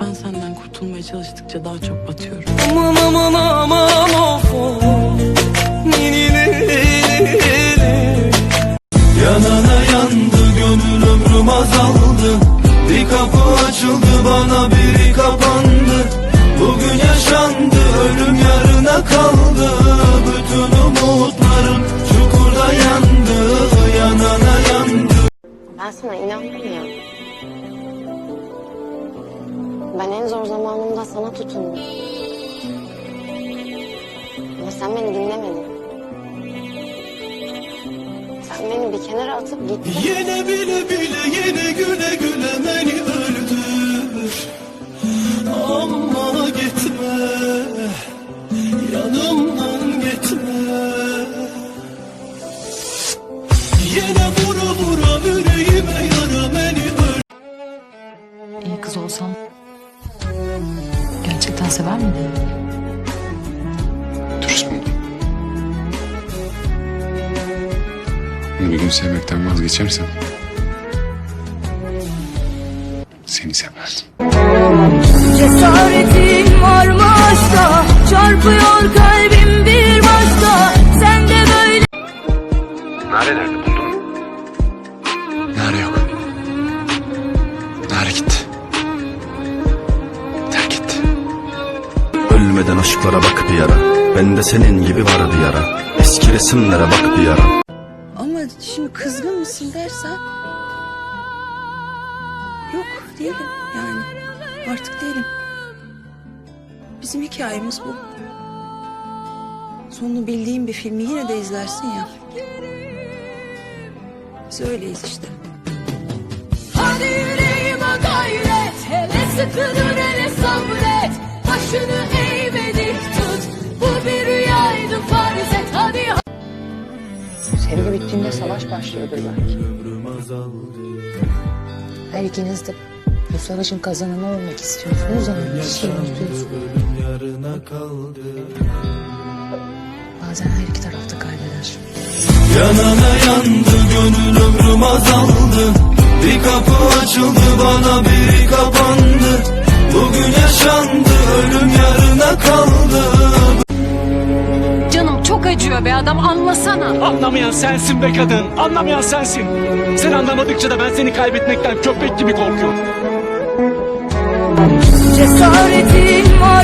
Ben senden kurtulmaya çalıştıkça daha çok batıyorum. Aman aman aman of of. Ni ni ni ni ni. Yanana yandı gönül ömrüm azaldı Bir kapı açıldı bana biri kapandı Bugün yaşandı ölüm yarına kaldı Bütün umutlarım çukurda yandı Yanana yandı Ben sana ya. Ben en zor zamanımda sana tutundum. Ama sen beni dinlemedin. Sen beni bir kenara atıp gittin. Yine bile bile yine güle güle beni öldür Ama gitme Yanımdan gitme Yine vura vura yüreğime yara beni öldür İyi kız olsam gerçekten sever miydin? Dürüst müydüm? Bir gün sevmekten vazgeçersem seni severdim. Cesaretin var mı aşka Çarpıyor kalbim bir Ölmeden aşklara bak bir ara Ben de senin gibi var bir yara Eski resimlere bak bir ara Ama şimdi kızgın mısın dersen yok değilim yani artık değilim. Bizim hikayemiz bu. Sonunu bildiğin bir filmi yine de izlersin ya. Biz öyleyiz işte. Hadi yüreğime gayret Hele sıkı Sevgi bittiğinde savaş başlıyordur belki. Her ikiniz de bu savaşın kazananı olmak istiyorsunuz ama bir şey unutuyorsunuz. Bazen her iki tarafta kaybeder. Yanana yandı gönül ömrüm azaldı Bir kapı açıldı bana biri kapandı Bugün yaşandı ölüm yarına kaldı çok acıyor be adam anlasana. Anlamayan sensin be kadın. Anlamayan sensin. Sen anlamadıkça da ben seni kaybetmekten köpek gibi korkuyorum. Cesaretin var